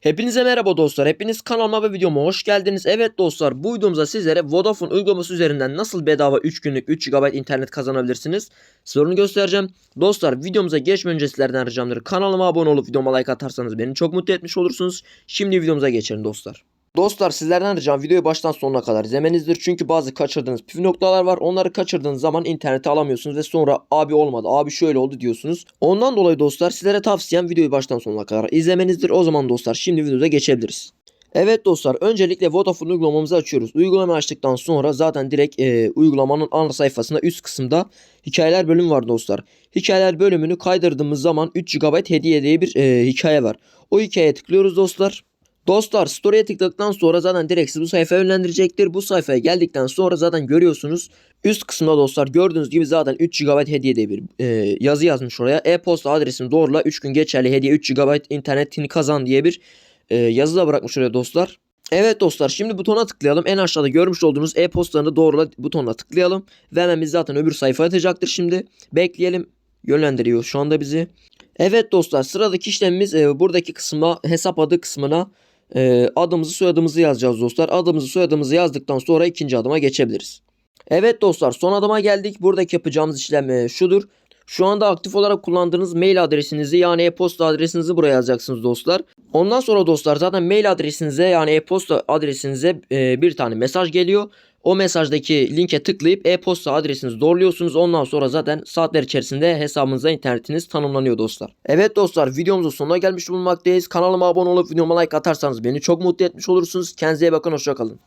Hepinize merhaba dostlar. Hepiniz kanalıma ve videoma hoş geldiniz. Evet dostlar bu videomuzda sizlere Vodafone uygulaması üzerinden nasıl bedava 3 günlük 3 GB internet kazanabilirsiniz? Sorunu göstereceğim. Dostlar videomuza geçmeden önce sizlerden ricamdır. Kanalıma abone olup videoma like atarsanız beni çok mutlu etmiş olursunuz. Şimdi videomuza geçelim dostlar. Dostlar sizlerden ricam videoyu baştan sonuna kadar izlemenizdir. Çünkü bazı kaçırdığınız püf noktalar var. Onları kaçırdığınız zaman interneti alamıyorsunuz ve sonra abi olmadı, abi şöyle oldu diyorsunuz. Ondan dolayı dostlar sizlere tavsiyem videoyu baştan sonuna kadar izlemenizdir. O zaman dostlar şimdi videoda geçebiliriz. Evet dostlar öncelikle Vodafone uygulamamızı açıyoruz. Uygulamayı açtıktan sonra zaten direkt e, uygulamanın ana sayfasında üst kısımda hikayeler bölümü var dostlar. Hikayeler bölümünü kaydırdığımız zaman 3 GB hediye diye bir e, hikaye var. O hikayeye tıklıyoruz dostlar. Dostlar story'e tıkladıktan sonra zaten direkt sizi bu sayfaya yönlendirecektir. Bu sayfaya geldikten sonra zaten görüyorsunuz. Üst kısımda dostlar gördüğünüz gibi zaten 3 GB hediye diye bir e, yazı yazmış oraya. E-posta adresini doğrula 3 gün geçerli hediye 3 GB internetini kazan diye bir e, yazı da bırakmış oraya dostlar. Evet dostlar şimdi butona tıklayalım. En aşağıda görmüş olduğunuz e-postanı doğrula butonuna tıklayalım. Ve hemen bizi zaten öbür sayfaya atacaktır şimdi. Bekleyelim. Yönlendiriyor şu anda bizi. Evet dostlar sıradaki işlemimiz e, buradaki kısma hesap adı kısmına e, adımızı soyadımızı yazacağız dostlar. Adımızı soyadımızı yazdıktan sonra ikinci adıma geçebiliriz. Evet dostlar son adıma geldik. Buradaki yapacağımız işlem e, şudur. Şu anda aktif olarak kullandığınız mail adresinizi yani e-posta adresinizi buraya yazacaksınız dostlar. Ondan sonra dostlar zaten mail adresinize yani e-posta adresinize e, bir tane mesaj geliyor. O mesajdaki linke tıklayıp e-posta adresinizi doğruluyorsunuz. Ondan sonra zaten saatler içerisinde hesabınıza internetiniz tanımlanıyor dostlar. Evet dostlar videomuzun sonuna gelmiş bulunmaktayız. Kanalıma abone olup videoma like atarsanız beni çok mutlu etmiş olursunuz. Kendinize iyi bakın hoşçakalın.